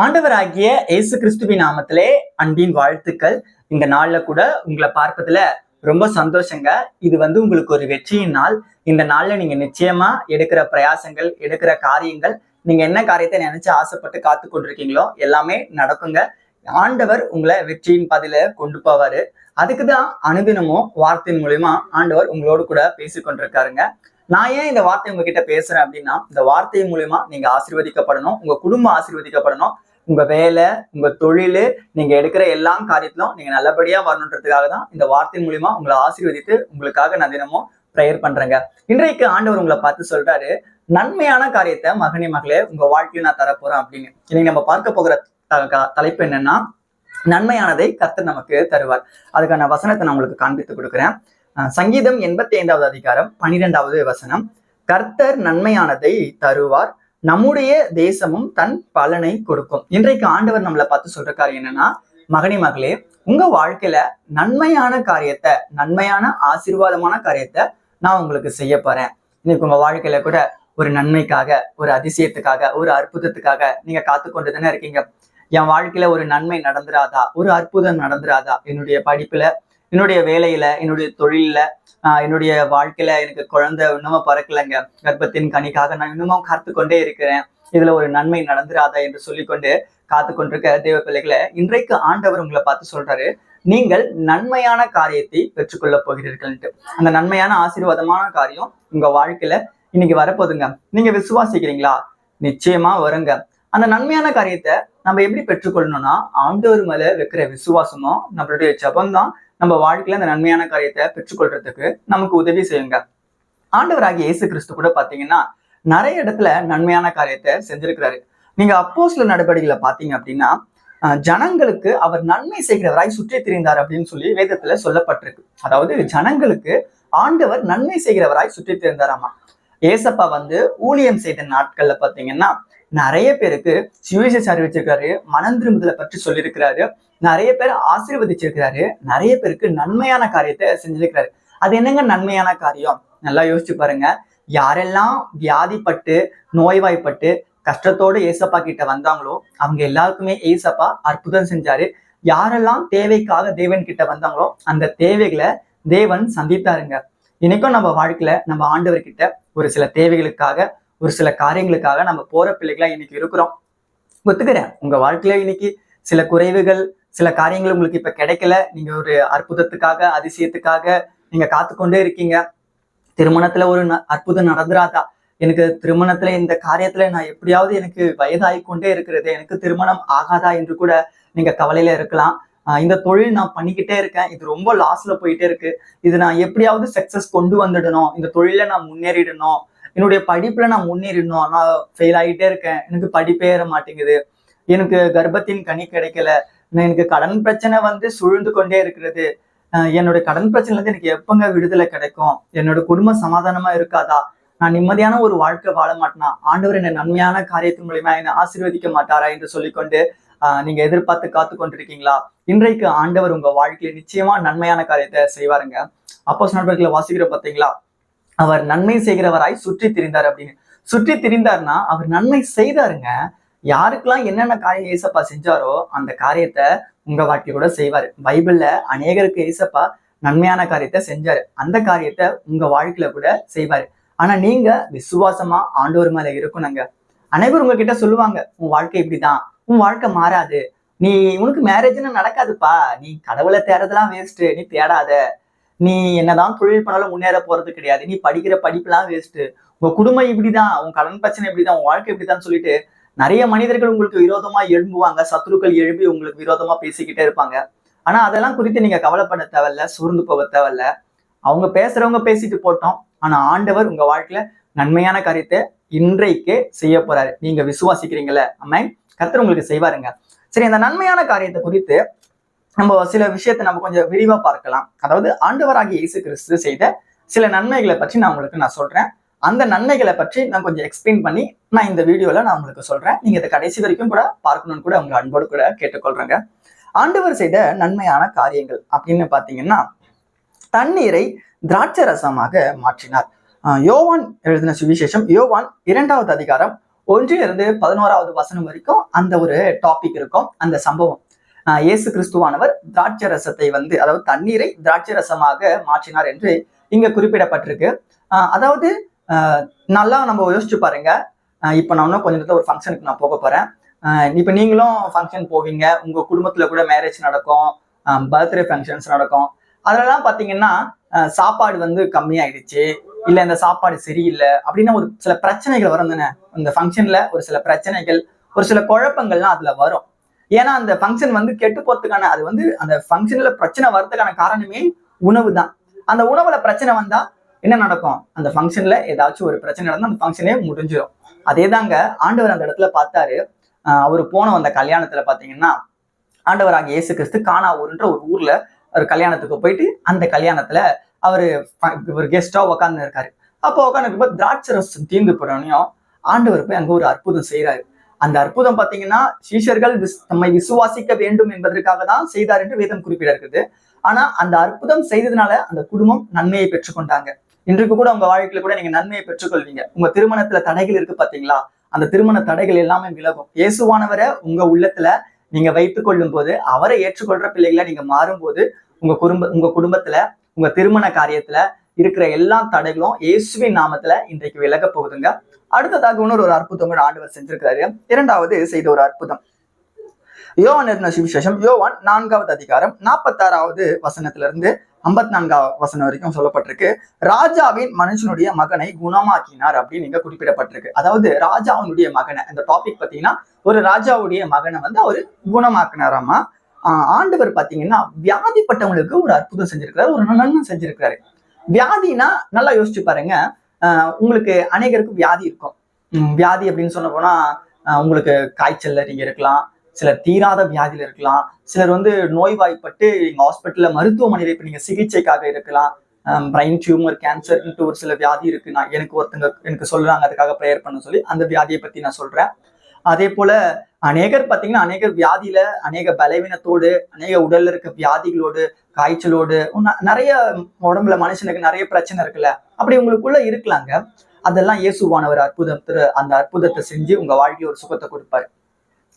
ஆண்டவராகிய இயேசு கிறிஸ்துவின் நாமத்திலே அன்பின் வாழ்த்துக்கள். இந்த நாள்ல கூட உங்களை பார்ப்பதுல ரொம்ப சந்தோஷங்க. இது வந்து உங்களுக்கு ஒரு வெற்றியின் நாள். இந்த நாள்ல நீங்க நிச்சயமா எடுக்கிற பிரயாசங்கள் எடுக்கிற காரியங்கள் நீங்க என்ன காரியத்தை நினைச்சு ஆசைப்பட்டு காத்து கொண்டிருக்கீங்களோ எல்லாமே நடக்குங்க. ஆண்டவர் உங்களை வெற்றியின் பதில கொண்டு போவாரு. அதுக்குதான் அனுதினமும் வார்த்தையின் மூலியமா ஆண்டவர் உங்களோடு கூட பேசி கொண்டிருக்காருங்க. நான் ஏன் இந்த வார்த்தை உங்ககிட்ட பேசுறேன் அப்படின்னா இந்த வார்த்தை மூலியமா நீங்க ஆசீர்வதிக்கப்படணும் உங்க குடும்பம் ஆசீர்வதிக்கப்படணும் உங்க வேலை உங்க தொழில் நீங்க எடுக்கிற எல்லா காரியத்திலும் நீங்க நல்லபடியா வரணுன்றதுக்காக தான் இந்த வார்த்தை மூலியமா உங்களை ஆசீர்வதித்து உங்களுக்காக நான் தினமும் ப்ரேயர் பண்றேங்க. இன்றைக்கு ஆண்டவர் உங்களை பார்த்து சொல்றாரு நன்மையான காரியத்தை மகனே மகளே உங்க வாழ்க்கையில நான் தரப்போறேன் அப்படின்னு. இன்னைக்கு நம்ம பார்க்க போகிற த- க- தலைப்பு என்னன்னா நன்மையானதை கர்த்தர் நமக்கு தருவார். அதுக்கான வசனத்தை நான் உங்களுக்கு காண்பித்து கொடுக்குறேன். சங்கீதம் எண்பத்தி ஐந்தாவது அதிகாரம் பன்னிரெண்டாவது வசனம். கர்த்தர் நன்மையானதை தருவார். நம்முடைய தேசமும் தன் பலனை கொடுக்கும். இன்றைக்கு ஆண்டவர் நம்மளை பார்த்து சொல்ற என்னன்னா மகனி மகளே உங்க வாழ்க்கையில நன்மையான காரியத்தை நன்மையான ஆசீர்வாதமான காரியத்தை நான் உங்களுக்கு செய்ய போறேன். இன்னைக்கு உங்க வாழ்க்கையில கூட ஒரு நன்மைக்காக ஒரு அதிசயத்துக்காக ஒரு அற்புதத்துக்காக நீங்க காத்து கொண்டு தானே இருக்கீங்க. என் வாழ்க்கையில ஒரு நன்மை நடந்துராதா? ஒரு அற்புதம் நடந்துராதா? என்னுடைய படிப்புல என்னுடைய வேலையில என்னுடைய தொழில்ல ஆஹ் என்னுடைய வாழ்க்கையில எனக்கு குழந்தை இன்னமும் பறக்கலைங்க. கர்ப்பத்தின் கனிக்காக நான் இன்னமும் காத்து கொண்டே இருக்கிறேன். இதுல ஒரு நன்மை நடந்துராதா என்று சொல்லிக்கொண்டு காத்து கொண்டிருக்க தேவ பிள்ளைகளை இன்றைக்கு ஆண்டவர் உங்களை பார்த்து சொல்றாரு நீங்கள் நன்மையான காரியத்தை பெற்றுக்கொள்ள போகிறீர்கள்ட்டு அந்த நன்மையான ஆசீர்வாதமான காரியம் உங்க வாழ்க்கையில இன்னைக்கு வரப்போதுங்க நீங்க விசுவாசிக்கிறீங்களா? நிச்சயமா வருங்க. அந்த நன்மையான காரியத்தை நம்ம எப்படி பெற்றுக்கொள்ளணும்னா ஆண்டவர் மேல வைக்கிற விசுவாசமும் நம்மளுடைய ஜபம் தான் நம்ம வாழ்க்கையில அந்த நன்மையான காரியத்தை பெற்றுக்கொள்றதுக்கு நமக்கு உதவி செய்யுங்க. ஆண்டவராகிய இயேசு கிறிஸ்து கூட பாத்தீங்கன்னா நிறைய இடத்துல நன்மையான காரியத்தை செஞ்சிருக்கிறாரு. நீங்க அப்போஸ்ல நடவடிக்கைகளை பாத்தீங்க அப்படின்னா ஜனங்களுக்கு அவர் நன்மை செய்கிறவராய் சுற்றி திரிந்தார் அப்படின்னு சொல்லி வேதத்துல சொல்லப்பட்டிருக்கு. அதாவது ஜனங்களுக்கு ஆண்டவர் நன்மை செய்கிறவராய் சுற்றி திரிந்தாராமா. ஏசப்பா வந்து ஊழியம் செய்த நாட்கள்ல பாத்தீங்கன்னா நிறைய பேருக்கு சுவிசேஷ அறிவிச்சிருக்காரு மனம் திரும்புதலை பற்றி சொல்லியிருக்கிறாரு நிறைய பேர் ஆசீர்வதிச்சிருக்கிறாரு நிறைய பேருக்கு நன்மையான காரியத்தை செஞ்சிருக்கிறாரு. அது என்னங்க நன்மையான காரியம்? நல்லா யோசிச்சு பாருங்க. யாரெல்லாம் வியாதிப்பட்டு நோய்வாய்ப்பட்டு கஷ்டத்தோடு ஏசப்பா கிட்ட வந்தாங்களோ அவங்க எல்லாருக்குமே ஏசப்பா அற்புதம் செஞ்சாரு. யாரெல்லாம் தேவைக்காக தேவன் கிட்ட வந்தாங்களோ அந்த தேவைகளை தேவன் சந்தித்தாருங்க. இன்னைக்கும் நம்ம வாழ்க்கையில நம்ம ஆண்டவர்கிட்ட ஒரு சில தேவைகளுக்காக ஒரு சில காரியங்களுக்காக நம்ம போற பிள்ளைகளா இன்னைக்கு இருக்கிறோம். ஒத்துக்கிறேன். உங்க வாழ்க்கையில இன்னைக்கு சில குறைவுகள் சில காரியங்கள் உங்களுக்கு இப்ப கிடைக்கல. நீங்க ஒரு அற்புதத்துக்காக அதிசயத்துக்காக நீங்க காத்துக்கொண்டே இருக்கீங்க. திருமணத்துல ஒரு ந- அற்புதம் நடந்துராதா? எனக்கு திருமணத்துல இந்த காரியத்துல நான் எப்படியாவது எனக்கு வயதாகி கொண்டே இருக்கிறது. எனக்கு திருமணம் ஆகாதா என்று கூட நீங்க கவலையில இருக்கலாம். ஆஹ் இந்த தொழில் நான் பண்ணிக்கிட்டே இருக்கேன். இது ரொம்ப லாஸ்ல போயிட்டே இருக்கு. இது நான் எப்படியாவது சக்சஸ் கொண்டு வந்துடணும். இந்த தொழில நான் முன்னேறிடணும். என்னுடைய படிப்புல நான் முன்னேறிடணும் நான் ஃபெயில் ஆகிட்டே இருக்கேன். எனக்கு படிப்பே ஏற மாட்டேங்குது. எனக்கு கர்ப்பத்தின் கனி கிடைக்கல. நான் எனக்கு கடன் பிரச்சனை வந்து சுழ்ந்து கொண்டே இருக்கிறது. ஆஹ் என்னுடைய கடன் பிரச்சனைல இருந்து எனக்கு எப்பங்க விடுதலை கிடைக்கும்? என்னோட குடும்பம் சமாதானமா இருக்காதா? நான் நிம்மதியான ஒரு வாழ்க்கை வாழ மாட்டேனா? ஆண்டவர் என்ன நன்மையான காரியத்தின் மூலியமா என்னை ஆசீர்வதிக்க மாட்டாரா என்று சொல்லிக்கொண்டு ஆஹ் நீங்க எதிர்பார்த்து காத்து கொண்டிருக்கீங்களா? இன்றைக்கு ஆண்டவர் உங்க வாழ்க்கையில நிச்சயமா நன்மையான காரியத்தை செய்வாருங்க. அப்போ நண்பர்களை வாசிக்கிற பார்த்தீங்களா அவர் நன்மை செய்கிறவராய் சுற்றி திரிந்தார் அப்படின்னு. சுற்றி திரிந்தார்னா அவர் நன்மை செய்தாருங்க. யாருக்கெல்லாம் என்னென்ன காரியம் ஏசப்பா செஞ்சாரோ அந்த காரியத்தை உங்க வாழ்க்கை கூட செய்வாரு. பைபிள்ல அநேகருக்கு ஏசப்பா நன்மையான காரியத்தை செஞ்சாரு. அந்த காரியத்தை உங்க வாழ்க்கையில கூட செய்வாரு. ஆனா நீங்க விசுவாசமா ஆண்டவர் மேல இருக்கணுங்க. அனைவரும் உங்ககிட்ட சொல்லுவாங்க உன் வாழ்க்கை இப்படிதான். உன் வாழ்க்கை மாறாது. நீ உனக்கு மேரேஜ்னு நடக்காதுப்பா. நீ கடவுளை தேடுறதெல்லாம் வேஸ்ட் நீ தேடாத. நீ என்னதான் தொழில் பண்ணாலும் முன்னேற போறது கிடையாது. நீ படிக்கிற படிப்புலாம் வேஸ்ட் உங்க குடும்பம் இப்படிதான் உன் கடன் பிரச்சனை இப்படிதான் உன் வாழ்க்கை இப்படிதான் சொல்லிட்டு நிறைய மனிதர்கள் உங்களுக்கு விரோதமா எழும்புவாங்க. சத்துருக்கள் எழுப்பி உங்களுக்கு விரோதமா பேசிக்கிட்டே இருப்பாங்க. ஆனா அதெல்லாம் குறித்து நீங்க கவலைப்பட தேவையில்ல சூர்ந்து போக தேவையில்ல. அவங்க பேசுறவங்க பேசிட்டு போட்டோம். ஆனா ஆண்டவர் உங்க வாழ்க்கையில நன்மையான காரியத்தை இன்றைக்கே செய்ய போறாரு. நீங்க விசுவாசிக்கிறீங்களே அம்மா கத்தர் உங்களுக்கு செய்வாருங்க. சரி அந்த நன்மையான காரியத்தை குறித்து நம்ம சில விஷயத்தை நம்ம கொஞ்சம் விரிவா பார்க்கலாம். அதாவது ஆண்டவராகிய இயேசு கிறிஸ்து செய்த சில நன்மைகளை பற்றி நான் உங்களுக்கு நான் சொல்றேன். அந்த நன்மைகளை பற்றி நான் கொஞ்சம் எக்ஸ்பிளைன் பண்ணி நான் இந்த வீடியோல நான் உங்களுக்கு சொல்றேன். நீங்க இதை கடைசி வரைக்கும் கூட பார்க்கணும்னு கூட உங்க அன்போடு கூட கேட்டுக்கொள்றேங்க. ஆண்டவர் செய்த நன்மையான காரியங்கள் அப்படின்னு பாத்தீங்கன்னா தண்ணீரை திராட்சை ரசமாக மாற்றினார். ஆஹ் யோவான் எழுதின சுவிசேஷம் யோவான் இரண்டாவது அதிகாரம் ஒன்றிலிருந்து பதினோராவது வசனம் வரைக்கும் அந்த ஒரு டாபிக் இருக்கும். அந்த சம்பவம் இயேசு கிறிஸ்துவானவர் திராட்சை ரசத்தை வந்து அதாவது தண்ணீரை திராட்சை ரசமாக மாற்றினார் என்று இங்க குறிப்பிடப்பட்டிருக்கு. அதாவது ஆஹ் நல்லா நம்ம யோசிச்சு பாருங்க. இப்போ நான் இன்னும் கொஞ்ச நேரத்தில் ஒரு ஃபங்க்ஷனுக்கு நான் போக போறேன். இப்போ நீங்களும் ஃபங்க்ஷன் போவீங்க. உங்க குடும்பத்துல கூட மேரேஜ் நடக்கும். பர்த்டே ஃபங்க்ஷன்ஸ் நடக்கும். அதெல்லாம் பார்த்தீங்கன்னா சாப்பாடு வந்து கம்மியாயிடுச்சு. இல்லை இந்த சாப்பாடு சரியில்லை அப்படின்னா ஒரு சில பிரச்சனைகள் வரும் தானே. இந்த ஃபங்க்ஷன்ல ஒரு சில பிரச்சனைகள் ஒரு சில குழப்பங்கள்லாம் அதுல வரும். ஏன்னா அந்த ஃபங்க்ஷன் வந்து கெட்டு போறதுக்கான அது வந்து அந்த ஃபங்க்ஷன்ல பிரச்சனை வர்றதுக்கான காரணமே உணவு தான் அந்த உணவுல பிரச்சனை வந்தா என்ன நடக்கும்? அந்த ஃபங்க்ஷன்ல ஏதாச்சும் ஒரு பிரச்சனை நடந்தா அந்த ஃபங்க்ஷனே முடிஞ்சிடும் அதே தாங்க ஆண்டவர் அந்த இடத்துல பார்த்தாரு. ஆஹ் அவர் போன அந்த கல்யாணத்துல பாத்தீங்கன்னா ஆண்டவராகிய இயேசு கிறிஸ்து காணா ஊருன்ற ஒரு ஊர்ல ஒரு கல்யாணத்துக்கு போயிட்டு அந்த கல்யாணத்துல அவரு ஒரு கெஸ்டா உட்கார்ந்து இருக்காரு அப்போ உட்காந்து திராட்சை ரசம் தீர்ந்து போடனையும் ஆண்டவர் போய் அங்க ஒரு அற்புதம் செய்யறாரு அந்த அற்புதம் பாத்தீங்கன்னா சீஷர்கள் விஸ்- தம்மை விசுவாசிக்க வேண்டும் என்பதற்காக தான் செய்தார் என்று வேதம் குறிப்பிட இருக்குது ஆனா அந்த அற்புதம் செய்ததுனால அந்த குடும்பம் நன்மையை பெற்றுக்கொண்டாங்க இன்றைக்கு கூட உங்க வாழ்க்கையில கூட நீங்க நன்மையை பெற்றுக்கொள்வீங்க. உங்க திருமணத்துல தடைகள் இருக்கு பாத்தீங்களா? அந்த திருமண தடைகள் எல்லாமே விலகும். இயேசுவானவரை உங்க உள்ளத்துல நீங்க வைத்துக் கொள்ளும் போது அவரை ஏற்றுக்கொள்ற பிள்ளைகளை நீங்க மாறும்போது உங்க குடும்ப உங்க குடும்பத்துல உங்க திருமண காரியத்துல இருக்கிற எல்லா தடைகளும் இயேசுவின் நாமத்துல இன்றைக்கு விலக போகுதுங்க. அடுத்ததாக இன்னொரு ஒரு அற்புதம் ஆண்டவர் செஞ்சிருக்கிறாரு. இரண்டாவது செய்த ஒரு அற்புதம். யோவான் எழுதின சுவிசேஷம் யோவான் நான்காவது அதிகாரம் நாற்பத்தாறாவது வசனத்திலிருந்து ஐம்பத்தி நான்காவது வசனம் வரைக்கும் சொல்லப்பட்டிருக்கு. ராஜாவின் மனுஷனுடைய மகனை குணமாக்கினார் அப்படின்னு இங்க குறிப்பிடப்பட்டிருக்கு. அதாவது ராஜாவினுடைய மகனை இந்த டாபிக் பாத்தீங்கன்னா ஒரு ராஜாவுடைய மகனை வந்து அவரு குணமாக்கினாராமா? ஆஹ் ஆண்டவர் பாத்தீங்கன்னா வியாதிப்பட்டவங்களுக்கு ஒரு அற்புதம் செஞ்சிருக்கிறாரு ஒரு நன்மை செஞ்சிருக்கிறாரு. வியாதினா நல்லா யோசிச்சு பாருங்க உங்களுக்கு அநேகருக்கு வியாதி இருக்கும். வியாதி அப்படின்னு சொன்ன போனா உங்களுக்கு காய்ச்சல்ல நீங்க இருக்கலாம் சிலர் தீராத வியாதியில இருக்கலாம் சிலர் வந்து நோய்வாய்ப்பட்டு எங்க ஹாஸ்பிட்டல்ல மருத்துவமனையில இப்ப நீங்க சிகிச்சைக்காக இருக்கலாம். பிரைன் டியூமர் கேன்சர்ன்ட்டு ஒரு சில வியாதி இருக்கு. நான் எனக்கு ஒருத்தங்க எனக்கு சொல்றாங்க அதுக்காக ப்ரேயர் பண்ண சொல்லி அந்த வியாதியை பத்தி நான் சொல்றேன். அதே போல அநேகர் பார்த்தீங்கன்னா அநேகர் வியாதியில அநேக பலவீனத்தோடு அநேக உடல்ல இருக்க வியாதிகளோடு காய்ச்சலோடு நிறைய உடம்புல மனுஷனுக்கு நிறைய பிரச்சனை இருக்குல்ல? அப்படி உங்களுக்குள்ள இருக்கலாங்க. அதெல்லாம் இயேசுவானவர் அற்புதத்தை அந்த அற்புதத்தை செஞ்சு உங்க வாழ்க்கையை ஒரு சுகத்தை கொடுப்பாரு.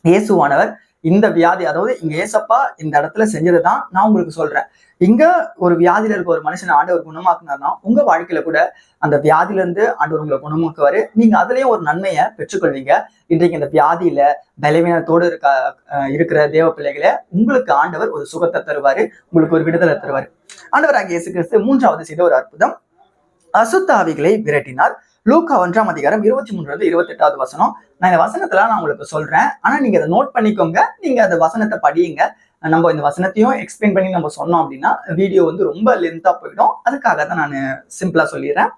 இயேசுவானவர் இந்த வியாதி அதாவது இங்க ஏசப்பா இந்த இடத்துல செஞ்சதுதான் நான் உங்களுக்கு சொல்றேன். இங்க ஒரு வியாதியில இருக்க ஒரு மனுஷன் ஆண்டவர் குணமாக்குனார்னா உங்க வாழ்க்கையில கூட அந்த வியாதியில இருந்து ஆண்டவர் உங்களை குணமாக்குவாரு. நீங்க அதுலயும் ஒரு நன்மையை பெற்றுக்கொள்வீங்க. இன்றைக்கு இந்த வியாதியில பலவீனத்தோடு இருக்க அஹ், இருக்கிற தேவ பிள்ளைகளை உங்களுக்கு ஆண்டவர் ஒரு சுகத்தை தருவாரு உங்களுக்கு ஒரு விடுதலை தருவாரு. ஆண்டவர் அங்கே இயேசு கிறிஸ்து மூன்றாவது செய்த ஒரு அற்புதம் அசுத்தாவிகளை விரட்டினார். லூக்கா ஒன்றாம் அதிகாரம் இருபத்தி மூணுல இருந்து இருபத்தி எட்டாவது வசனம். நான் இந்த வசனத்துல நான் உங்களுக்கு சொல்றேன். ஆனா நீங்க அதை நோட் பண்ணிக்கோங்க. நீங்க அந்த வசனத்தை படியுங்க. நம்ம இந்த வசனத்தையும் எக்ஸ்பிளைன் பண்ணி நம்ம சொன்னோம் அப்படின்னா வீடியோ வந்து ரொம்ப லென்த்தா போயிடும். அதுக்காக தான் நான் சிம்பிளா சொல்லிடுறேன்.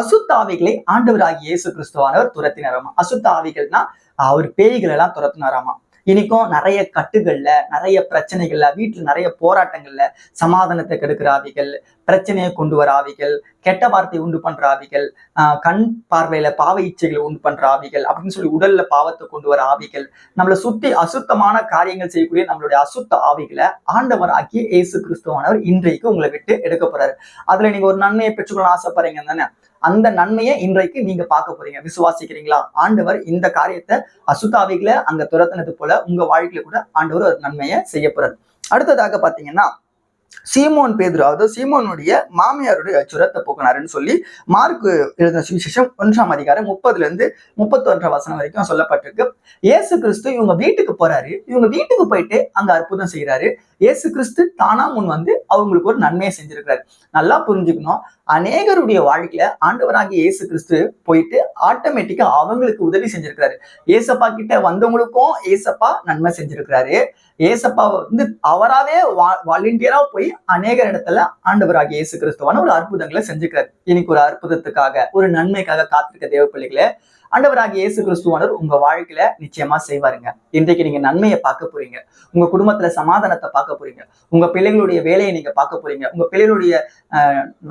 அசுத்தாவிகளை ஆண்டவராகி ஆவிகளை இயேசு கிறிஸ்துவானவர் துரத்தினாராமா? அசுத்தாவிகள்னா அவர் பேய்கள் எல்லாம் துரத்தினாராமா? இனிக்கும் நிறைய கட்டுகள்ல நிறைய பிரச்சனைகள்ல வீட்டுல நிறைய போராட்டங்கள்ல சமாதானத்தை கெடுக்கிற ஆவிகள் பிரச்சனையை கொண்டு வர ஆவிகள் கெட்ட வார்த்தை உண்டு பண்ற ஆவிகள் ஆஹ் கண் பார்வையில பாவ இச்சைகளை உண்டு பண்ற ஆவிகள் அப்படின்னு சொல்லி உடல்ல பாவத்தை கொண்டு வர ஆவிகள் நம்மளை சுத்தி அசுத்தமான காரியங்கள் செய்யக்கூடிய நம்மளுடைய அசுத்த ஆவிகளை ஆண்டவர் ஆக்கிய இயேசு கிறிஸ்துவானவர் இன்றைக்கு உங்களை விட்டு எடுக்க போறாரு. அதுல நீங்க ஒரு நன்மையை பெற்றுக்கொள்ள ஆசைப்படுறீங்க தானே? அந்த நன்மையை இன்றைக்கு நீங்க பார்க்க போறீங்க. விசுவாசிக்கிறீங்களா? ஆண்டவர் இந்த காரியத்தை அசுத்தாவிகளை அங்க துரத்தினது போல உங்க வாழ்க்கையில கூட ஆண்டவர் ஒரு நன்மையை செய்ய போறாரு. அடுத்ததாக பாத்தீங்கன்னா சீமோன் பேதுரு அதாவது சீமோனுடைய மாமியாருடைய சுரத்தை போக்குனாருன்னு சொல்லி மார்க்கு எழுதின சுவிசேஷம் ஒன்றாம் அதிகாரம் முப்பதுல இருந்து முப்பத்தொன்றாம் வசனம் வரைக்கும் சொல்லப்பட்டிருக்கு. இயேசு கிறிஸ்து இவங்க வீட்டுக்கு போறாரு. இவங்க வீட்டுக்கு போயிட்டு அங்க அற்புதம் செய்யறாரு இயேசு கிறிஸ்து தானா முன் வந்து அவங்களுக்கு ஒரு நன்மையை செஞ்சிருக்கிறாரு. நல்லா புரிஞ்சுக்கணும். அநேகருடைய வாழ்க்கையில ஆண்டவராகிய இயேசு கிறிஸ்து போயிட்டு ஆட்டோமேட்டிக்கா அவங்களுக்கு உதவி செஞ்சிருக்கிறாரு. ஏசப்பா கிட்ட வந்தவங்களுக்கும் ஏசப்பா நன்மை செஞ்சிருக்கிறாரு. ஏசப்பா வந்து அவராவே வாலண்டியரா போய் அநேக இடத்துல ஆண்டவராகிய இயேசு கிறிஸ்துவான ஒரு அற்புதங்களை செஞ்சுக்கிறார் இன்னைக்கு ஒரு அற்புதத்துக்காக ஒரு நன்மைக்காக காத்திருக்க தேவ பிள்ளைகளை ஆண்டவராகிய இயேசு கிறிஸ்துவானவர் உங்க வாழ்க்கையில நிச்சயமா செய்வாருங்க. இன்றைக்கு நீங்க நன்மையை பார்க்க போறீங்க. உங்க குடும்பத்துல சமாதானத்தை பார்க்க போறீங்க. உங்க பிள்ளைகளுடைய வேலையை நீங்க பார்க்க போறீங்க. உங்க பிள்ளைகளுடைய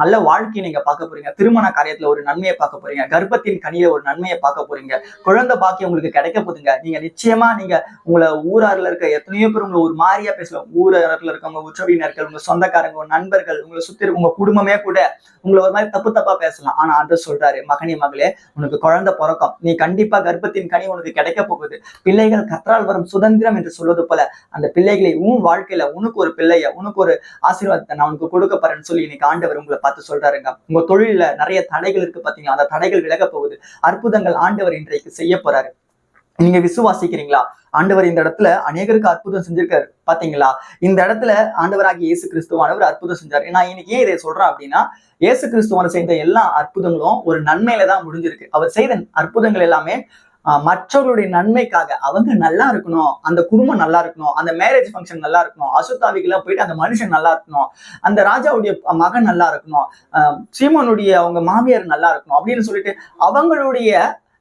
நல்ல வாழ்க்கையை நீங்க பார்க்க போறீங்க. திருமண காரியத்துல ஒரு நன்மையை பார்க்க போறீங்க. கர்ப்பத்தின் கனியில ஒரு நன்மையை பார்க்க போறீங்க. குழந்தை பாக்கியம் உங்களுக்கு கிடைக்க போதுங்க நீங்க நிச்சயமா நீங்க உங்களை ஊரார்ல இருக்க எத்தனையோ பேர் உங்களை ஒரு மாதிரியா பேசலாம் ஊரார்ல இருக்கவங்க உற்றவினர்கள் உங்க சொந்தக்காரங்க உங்க நண்பர்கள் உங்களை சுத்தி உங்க குடும்பமே கூட உங்களை ஒரு மாதிரி தப்பு தப்பா பேசலாம். ஆனா அன்று சொல்றாரு மகனே மகளே உனக்கு குழந்தை பிறக்கும். நீ கண்டிப்பா கர்ப்பத்தின் கனி உனக்கு கிடைக்க போகுது. பிள்ளைகள் கற்றால் வரும் சுதந்திரம் என்று சொல்வது போல அந்த பிள்ளைகளை உன் வாழ்க்கையில உனக்கு ஒரு பிள்ளைய உனக்கு ஒரு ஆசீர்வாதத்தை நான் உனக்கு கொடுக்க போறேன்னு சொல்லி இன்னைக்கு ஆண்டவர் உங்களை பார்த்து சொல்றாருங்க உங்க தொழில நிறைய தடைகள் இருக்கு பாத்தீங்களா? அந்த தடைகள் விலக போகுது. அற்புதங்கள் ஆண்டவர் இன்றைக்கு செய்ய போறாரு. நீங்க விசுவாசிக்கிறீங்களா? ஆண்டவர் இந்த இடத்துல அநேகருக்கு அற்புதம் செஞ்சிருக்காரு. பாத்தீங்களா? இந்த இடத்துல ஆண்டவராகிய இயேசு கிறிஸ்துவானவர் அற்புதம் செஞ்சார். நான் இன்னைக்கு ஏன் இதை சொல்றேன் அப்படின்னா இயேசு கிறிஸ்துவான செய்த எல்லா அற்புதங்களும் ஒரு நன்மையில தான் முடிஞ்சிருக்கு. அவர் செய்த அற்புதங்கள் எல்லாமே ஆஹ், மற்றவர்களுடைய நன்மைக்காக அவங்க நல்லா இருக்கணும் அந்த குடும்பம் நல்லா இருக்கணும் அந்த மேரேஜ் ஃபங்க்ஷன் நல்லா இருக்கணும் அசுத்தாவிக்கெல்லாம் போயிட்டு அந்த மனுஷன் நல்லா இருக்கணும் அந்த ராஜாவுடைய மகன் நல்லா இருக்கணும் சீமனுடைய அவங்க மாமியார் நல்லா இருக்கணும் அப்படின்னு சொல்லிட்டு அவங்களுடைய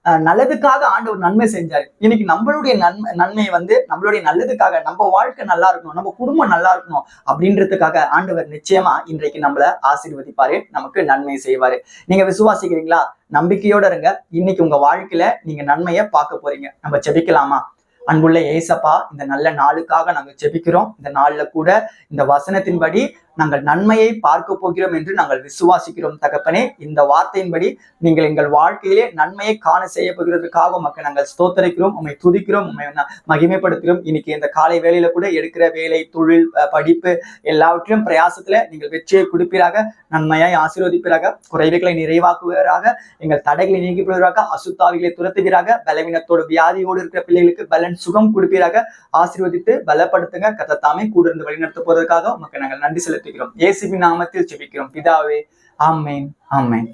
நல்லதுக்காக ஆண்டவர் நன்மை செஞ்சாரு. இன்னைக்கு நம்மளுடைய நன்மை நன்மை வந்து நம்மளுடைய நல்லதுக்காக நம்ம வாழ்க்கை நல்லா இருக்கணும் நம்ம குடும்பம் நல்லா இருக்கணும் அப்படின்றதுக்காக ஆண்டவர் நிச்சயமா இன்றைக்கு நம்மள ஆசீர்வதிப்பாரு நமக்கு நன்மை செய்வாரு. நீங்க விசுவாசிக்கிறீங்களா? நம்பிக்கையோட இருங்க. இன்னைக்கு உங்க வாழ்க்கையில நீங்க நன்மையை பார்க்க போறீங்க. நம்ம செபிக்கலாமா அன்புள்ள ஏசப்பா இந்த நல்ல நாளுக்காக நாங்க ஜெபிக்கிறோம். இந்த நாள்ல கூட இந்த வசனத்தின்படி நாங்கள் நன்மையை பார்க்க போகிறோம் என்று நாங்கள் விசுவாசிக்கிறோம் தகப்பனே. இந்த வார்த்தையின்படி நீங்கள் எங்கள் வாழ்க்கையிலே நன்மையை காண செய்ய போகிறதுக்காக உமக்கு நாங்கள் ஸ்தோத்தரிக்கிறோம் உண்மை துதிக்கிறோம் உண்மை மகிமைப்படுத்துகிறோம். இன்னைக்கு இந்த காலை வேலையில கூட எடுக்கிற வேலை தொழில் படிப்பு எல்லாவற்றையும் பிரயாசத்துல நீங்கள் வெற்றியை கொடுப்பீராக நன்மையாய் ஆசீர்வதிப்பீராக குறைவுகளை நிறைவாக்குவீராக எங்கள் தடைகளை நீக்கிப்படுவீராக அசுத்தாவிகளை துரத்துகிறாக பலவீனத்தோடு வியாதியோடு இருக்கிற பிள்ளைகளுக்கு பலன் சுகம் கொடுப்பீராக ஆசீர்வதித்து பலப்படுத்துங்க. கத்தத்தாமே கூட இருந்து வழிநடத்த போவதற்காக உமக்கு நாங்கள் நன்றி செலுத்த செலுத்துகிறோம் இயேசுவின் நாமத்தில் செபிக்கிறோம் பிதாவே ஆமேன் ஆமேன்.